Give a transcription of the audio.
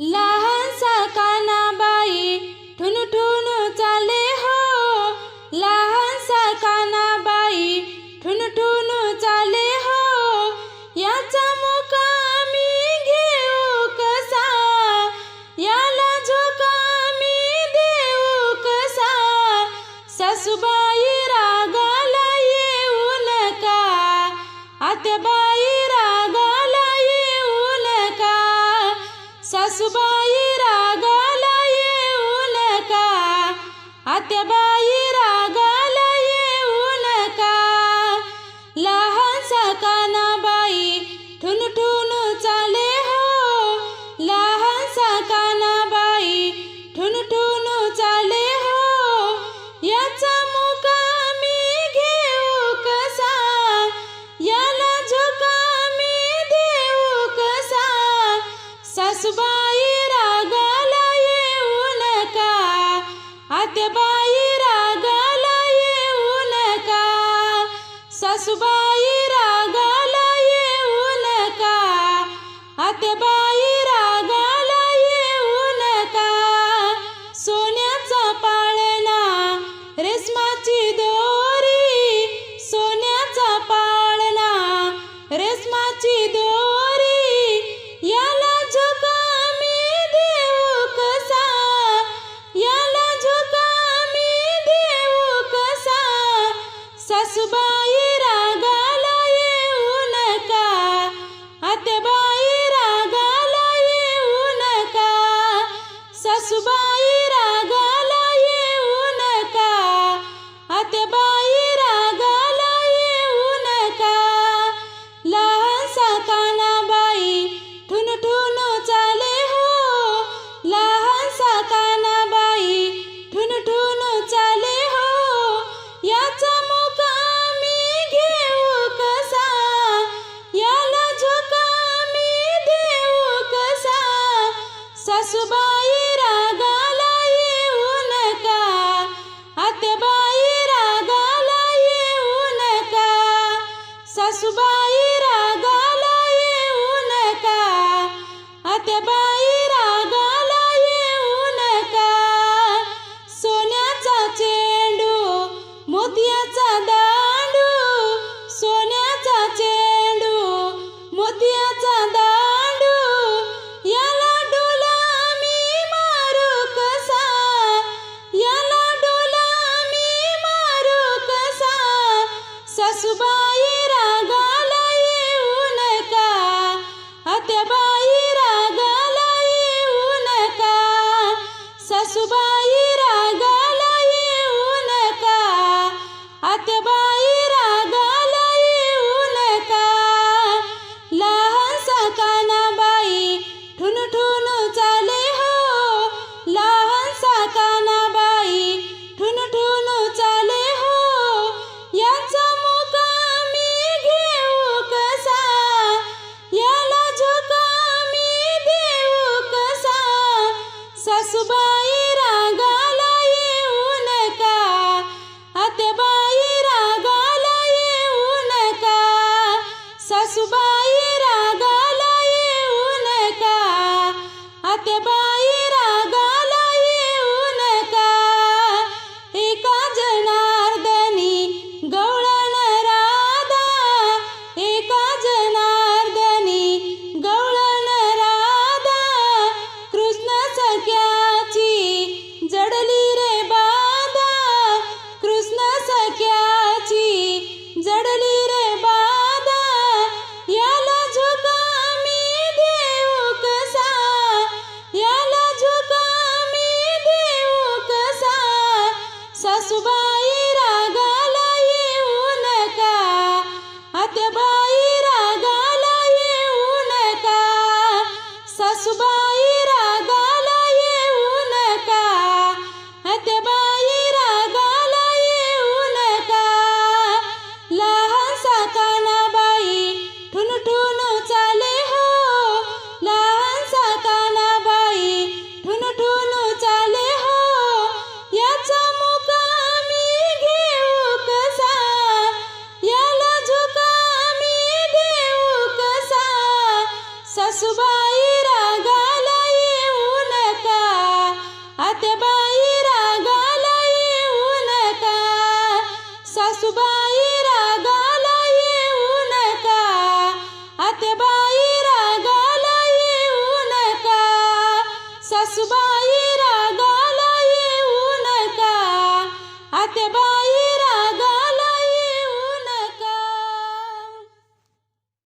लहान सारखा Passable. सासूबाई रागाला येऊ नका आत्याबाई रागाला येऊ नका सासूबाई सुबाई रागाला येऊ नका आत्याबाई रागाला येऊ नका ससुबाई रागाला येऊ नका आत्याबाई रागाला येऊ नका सोन्याचा चेंडू मोतियाचा दांडू सोन्याचा चेंडू मोतियाचा दांडू सासूबाई रागाला येऊ नका. आत्याबाई रागाला येऊ नका. सासूबाई रागाला येऊ नका. आत्याबाई Goodbye. सासूबाई रागाला येऊ नका. आत्याबाई रागाला येऊ नका. सासूबाई रागाला येऊ नका. आत्याबाई रागाला येऊ नका. सासूबाई रागाला येऊ नका. आत्याबाई